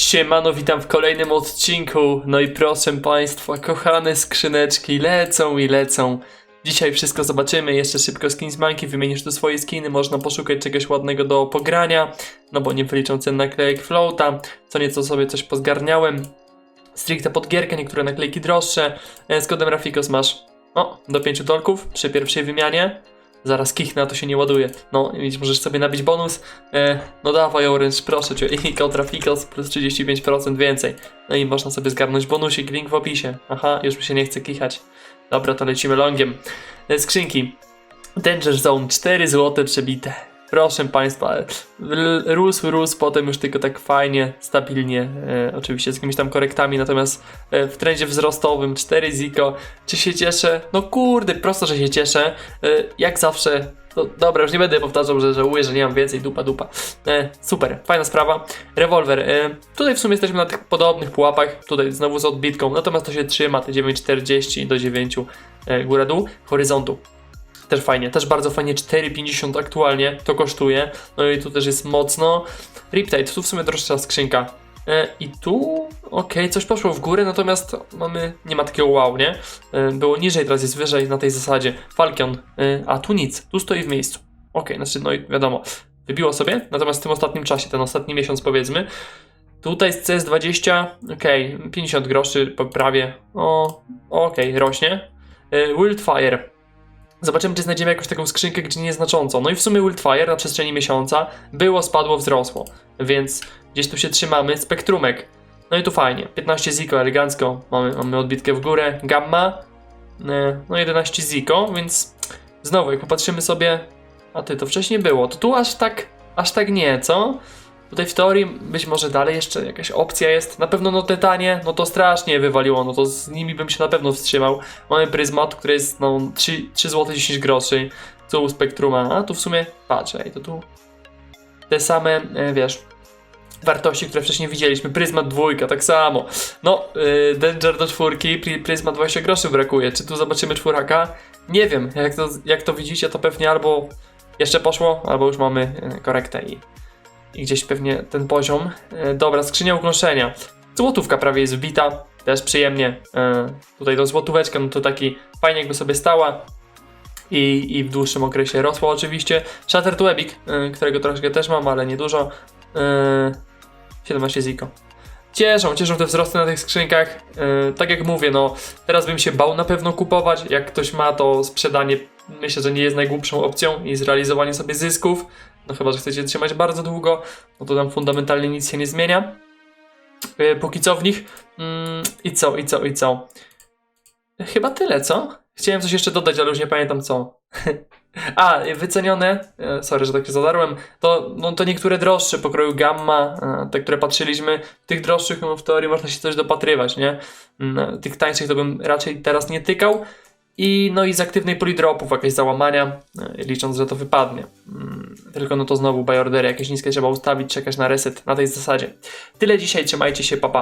Siemano, witam w kolejnym odcinku. No i proszę Państwa, kochane skrzyneczki lecą i lecą. Dzisiaj wszystko zobaczymy, jeszcze szybko skins banki, wymienisz tu swoje skiny, można poszukać czegoś ładnego do pogrania, no bo nie wyliczą cen naklejek floata, co nieco sobie coś pozgarniałem. Stricte pod gierkę, niektóre naklejki droższe, E, z kodem Rafikos masz, o, do 5 dolków przy pierwszej wymianie. Zaraz kichnę, a to się nie ładuje. No, widzisz, możesz sobie nabić bonus. E, no dawaj Orange, proszę cię. I kod Rafikos plus 35% więcej. No i można sobie zgarnąć bonusik, link w opisie. Aha, już mi się nie chce kichać. Dobra, to lecimy longiem. E, skrzynki. Danger Zone, 4 zł przebite. Proszę Państwa, rósł, rósł, potem już tylko tak fajnie, stabilnie, e, oczywiście z jakimiś tam korektami, natomiast e, w trendzie wzrostowym 4 ziko. Czy się cieszę? No kurde, prosto, że się cieszę. E, jak zawsze, dobra, już nie będę powtarzał, że żałuję, że nie mam więcej, dupa, dupa. E, super, fajna sprawa. Rewolwer, e, tutaj w sumie jesteśmy na tych podobnych pułapach, tutaj znowu z odbitką, natomiast to się trzyma, te 9,40 do 9 e, góra-dół, horyzontu. Też fajnie, też bardzo fajnie, 4,50 aktualnie to kosztuje. No i tu też jest mocno. Riptide, tu w sumie droższa skrzynka. E, I tu, okej, coś poszło w górę, natomiast mamy, nie ma takiego wow, nie? E, było niżej, teraz jest wyżej na tej zasadzie. Falcon, e, a tu nic, tu stoi w miejscu. Okej, znaczy, no i wiadomo, wybiło sobie, natomiast w tym ostatnim czasie, ten ostatni miesiąc powiedzmy, tutaj z CS20, okej, 50 groszy prawie, o, okej, rośnie. E, Wildfire, Zobaczymy, czy znajdziemy jakąś taką skrzynkę, gdzie nieznaczącą. No i w sumie Wildfire na przestrzeni miesiąca było, spadło, wzrosło. Więc gdzieś tu się trzymamy. Spektrumek. No i tu fajnie. 15 Ziko, elegancko. Mamy, mamy odbitkę w górę. Gamma. e, No 11 Ziko, więc znowu, jak popatrzymy sobie... A ty, to wcześniej było. To tu aż tak, aż tak nie, co? Tutaj w teorii być może dalej jeszcze jakaś opcja jest. Na pewno no te tanie, no to strasznie wywaliło, no to z nimi bym się na pewno wstrzymał. Mamy Pryzmat, który jest no 3, 3 zł 10 groszy. Co u Spektruma, a tu w sumie patrzę, ej, to tu te same, e, wiesz, wartości, które wcześniej widzieliśmy. Pryzmat dwójka, tak samo. No, y, Danger do czwórki, Pryzmat 20 groszy brakuje. Czy tu zobaczymy czwóraka? Nie wiem, jak to, jak to widzicie, to pewnie albo jeszcze poszło, albo już mamy e, korektę i, i gdzieś pewnie ten poziom. E, dobra, skrzynia ukąszenia. Złotówka prawie jest wbita, też przyjemnie. E, tutaj do złotóweczka, no to taki fajnie jakby sobie stała. I, I w dłuższym okresie rosła oczywiście. Shattered Webik, e, którego troszkę też mam, ale niedużo. E, 17 ziko. Cieszą, cieszą te wzrosty na tych skrzynkach. E, tak jak mówię, no teraz bym się bał na pewno kupować. Jak ktoś ma, to sprzedanie myślę, że nie jest najgłupszą opcją i zrealizowanie sobie zysków. No chyba, że chcecie trzymać bardzo długo, no to tam fundamentalnie nic się nie zmienia. E, póki co w nich. Mm, I co, i co, i co? Chyba tyle, co? Chciałem coś jeszcze dodać, ale już nie pamiętam co. A, wycenione, e, sorry, że tak się zadarłem, to, no, to niektóre droższe pokroju Gamma, e, te, które patrzyliśmy, tych droższych no, w teorii można się coś dopatrywać, nie? Mm, Tych tańszych to bym raczej teraz nie tykał. I no i z aktywnej polidropów jakieś załamania, e, licząc, że to wypadnie. Tylko no to znowu bajordery jakieś niskie trzeba ustawić, czekać na reset na tej zasadzie. Tyle dzisiaj, trzymajcie się, papa.